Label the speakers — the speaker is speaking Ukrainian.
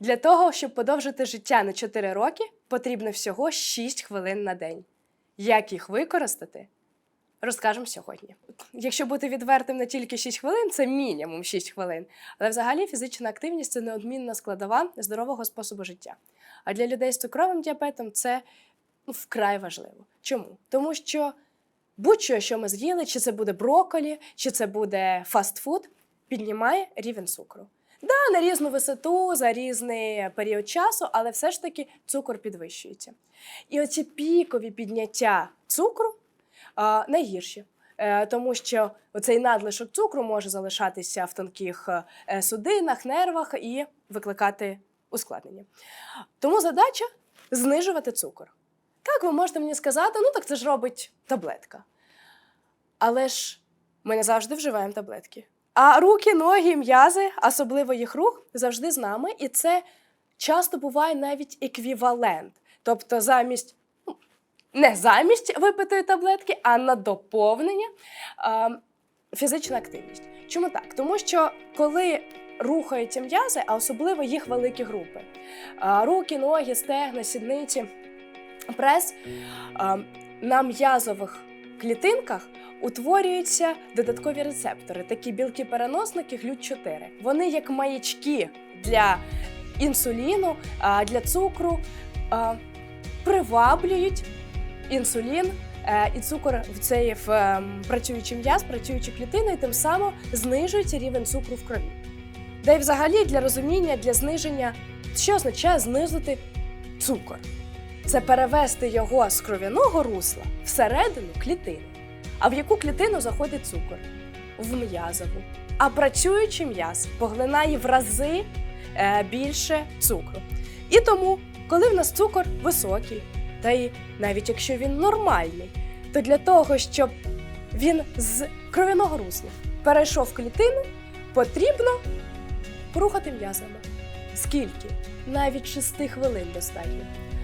Speaker 1: Для того, щоб подовжити життя на 4 роки, потрібно всього 6 хвилин на день. Як їх використати? Розкажемо сьогодні. Якщо бути відвертим не тільки 6 хвилин, це мінімум 6 хвилин. Але взагалі фізична активність це неодмінна складова здорового способу життя. А для людей з цукровим діабетом це ну, вкрай важливо. Чому? Тому що будь-що, що ми з'їли, чи це буде брокколі, чи це буде фастфуд, піднімає рівень цукру. Да, на різну висоту, за різний період часу, але все ж таки цукор підвищується. І оці пікові підняття цукру а, найгірші. Е, Тому що цей надлишок цукру може залишатися в тонких е, судинах, нервах і викликати ускладнення. Тому задача знижувати цукор. Так, ви можете мені сказати, ну так це ж робить таблетка. Але ж ми не завжди вживаємо таблетки. А руки, ноги, м'язи, особливо їх рух, завжди з нами, і це часто буває навіть еквівалент. Тобто, замість ну, не замість випитої таблетки, а на доповнення фізична активність. Чому так? Тому що коли рухаються м'язи, а особливо їх великі групи, руки, ноги, стегна, сідниці, прес, на м'язових клітинках утворюються додаткові рецептори, такі білки-переносники глют-4. Вони як маячки для інсуліну, для цукру приваблюють інсулін е, і цукор в цей в ем, працюючий м'яз, працюючі клітини, і тим самим знижується рівень цукру в крові. Да й взагалі для розуміння, для зниження, що означає знизити цукор. Це перевести його з кров'яного русла всередину клітини. А в яку клітину заходить цукор? В м'язову. А працюючий м'яз поглинає в рази е, більше цукру. І тому, коли в нас цукор високий, та й навіть якщо він нормальний, то для того, щоб він з кров'яного русла перейшов в клітину, потрібно порухати м'язами. Скільки? Навіть 6 хвилин достатньо.